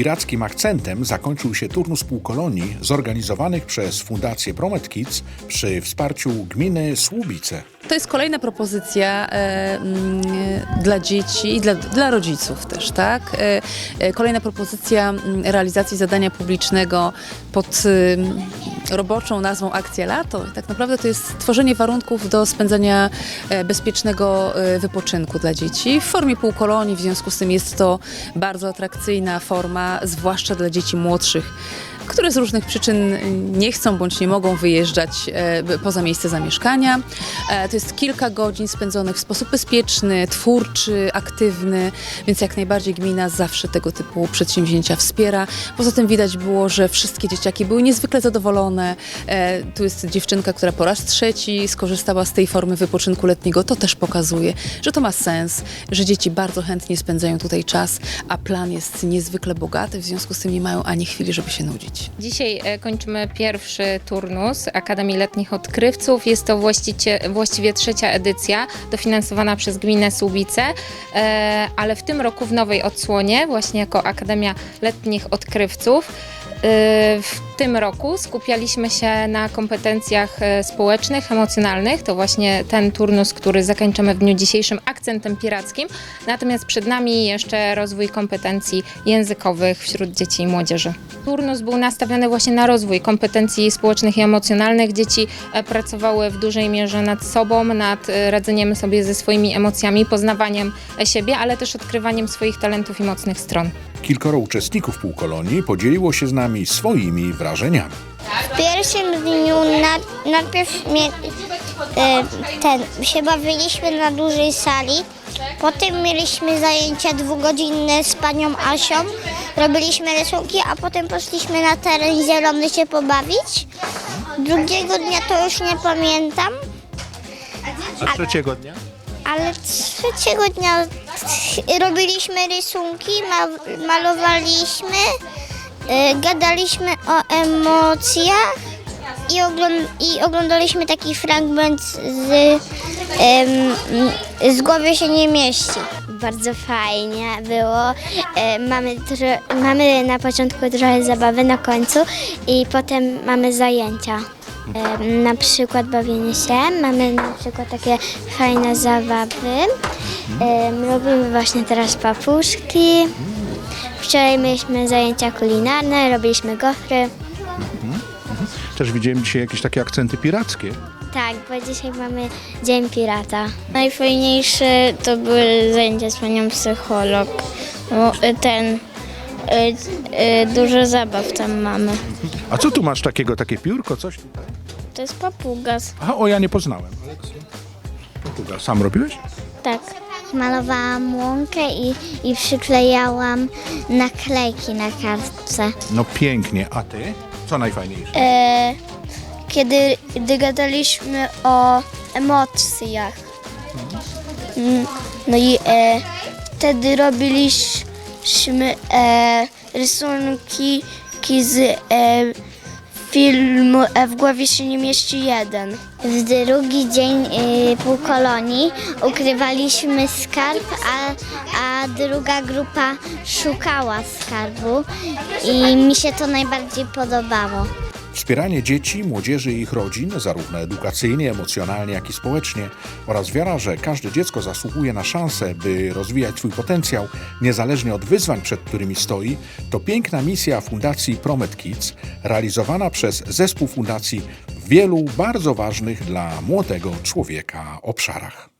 pirackim akcentem zakończył się turnus półkolonii zorganizowanych przez Fundację Promet Kids przy wsparciu gminy Słubice. To jest kolejna propozycja e, mm, dla dzieci i dla, dla rodziców też, tak? E, e, kolejna propozycja mm, realizacji zadania publicznego pod ym, roboczą nazwą Akcja Lato. Tak naprawdę to jest tworzenie warunków do spędzania e, bezpiecznego e, wypoczynku dla dzieci w formie półkolonii. W związku z tym jest to bardzo atrakcyjna forma, zwłaszcza dla dzieci młodszych które z różnych przyczyn nie chcą bądź nie mogą wyjeżdżać e, poza miejsce zamieszkania. To jest kilka godzin spędzonych w sposób bezpieczny, twórczy, aktywny, więc jak najbardziej gmina zawsze tego typu przedsięwzięcia wspiera. Poza tym widać było, że wszystkie dzieciaki były niezwykle zadowolone. E, Tu jest dziewczynka, która po raz trzeci skorzystała z tej formy wypoczynku letniego. To też pokazuje, że to ma sens, że dzieci bardzo chętnie spędzają tutaj czas, a plan jest niezwykle bogaty, w związku z tym nie mają ani chwili, żeby się nudzić. Dzisiaj e, kończymy pierwszy turnus Akademii Letnich Odkrywców. Jest to właściwie trzecia edycja, dofinansowana przez gminę Słubice, e, ale w tym roku w nowej odsłonie, właśnie jako Akademia Letnich Odkrywców. E, W tym roku skupialiśmy się na kompetencjach e, społecznych, emocjonalnych. To właśnie ten turnus, który zakończymy w dniu dzisiejszym akcentem pirackim. Natomiast przed nami jeszcze rozwój kompetencji językowych wśród dzieci i młodzieży. Turnus był nastawiony właśnie na rozwój kompetencji społecznych i emocjonalnych. Dzieci e, pracowały w dużej mierze nad sobą, nad e, radzeniem sobie ze swoimi emocjami, poznawaniem e, siebie, ale też odkrywaniem swoich talentów i mocnych stron. Kilkoro uczestników półkolonii podzieliło się z nami swoimi wrażeniami. W pierwszym dniu na, najpierw mnie, ten, się bawiliśmy na dużej sali. Potem mieliśmy zajęcia dwugodzinne z panią Asią. Robiliśmy rysunki, a potem poszliśmy na teren zielony się pobawić. Drugiego dnia to już nie pamiętam, A trzeciego dnia? ale trzeciego dnia robiliśmy rysunki, ma, malowaliśmy, e, gadaliśmy o emocjach i, ogląd- i oglądaliśmy taki fragment z, em, z głowy się nie mieści. Bardzo fajnie było. E, mamy, mamy na początku trochę zabawy, na końcu i potem mamy zajęcia. Em, Na przykład bawienie się, mamy na przykład takie fajne zabawy. Em, Robimy właśnie teraz papuszki. Wczoraj mieliśmy zajęcia kulinarne, robiliśmy gofry. Też widziałem dzisiaj jakieś takie akcenty pirackie. Tak, bo dzisiaj mamy Dzień Pirata. Najfajniejsze to były zajęcia z panią psycholog. Ten, dużo zabaw tam mamy. A co tu masz takiego, takie piórko, coś tutaj? To jest papugas. Aha, o ja nie poznałem. Ale Papuga, sam robiłeś? Tak. Malowałam łąkę i, i przyklejałam naklejki na kartce. No pięknie, a ty? Co najfajniejsze? E, kiedy gdy gadaliśmy o emocjach. Mm, No i e, wtedy robiliśmy e, rysunki ki z e, filmu e, W głowie się nie mieści jeden. W drugi dzień y, półkolonii ukrywaliśmy skarb, a, a druga grupa szukała skarbu i mi się to najbardziej podobało. Wspieranie dzieci, młodzieży i ich rodzin, zarówno edukacyjnie, emocjonalnie, jak i społecznie, oraz wiara, że każde dziecko zasługuje na szansę, by rozwijać swój potencjał, niezależnie od wyzwań, przed którymi stoi, to piękna misja Fundacji Promet Kids, realizowana przez zespół fundacji w wielu bardzo ważnych dla młodego człowieka obszarach.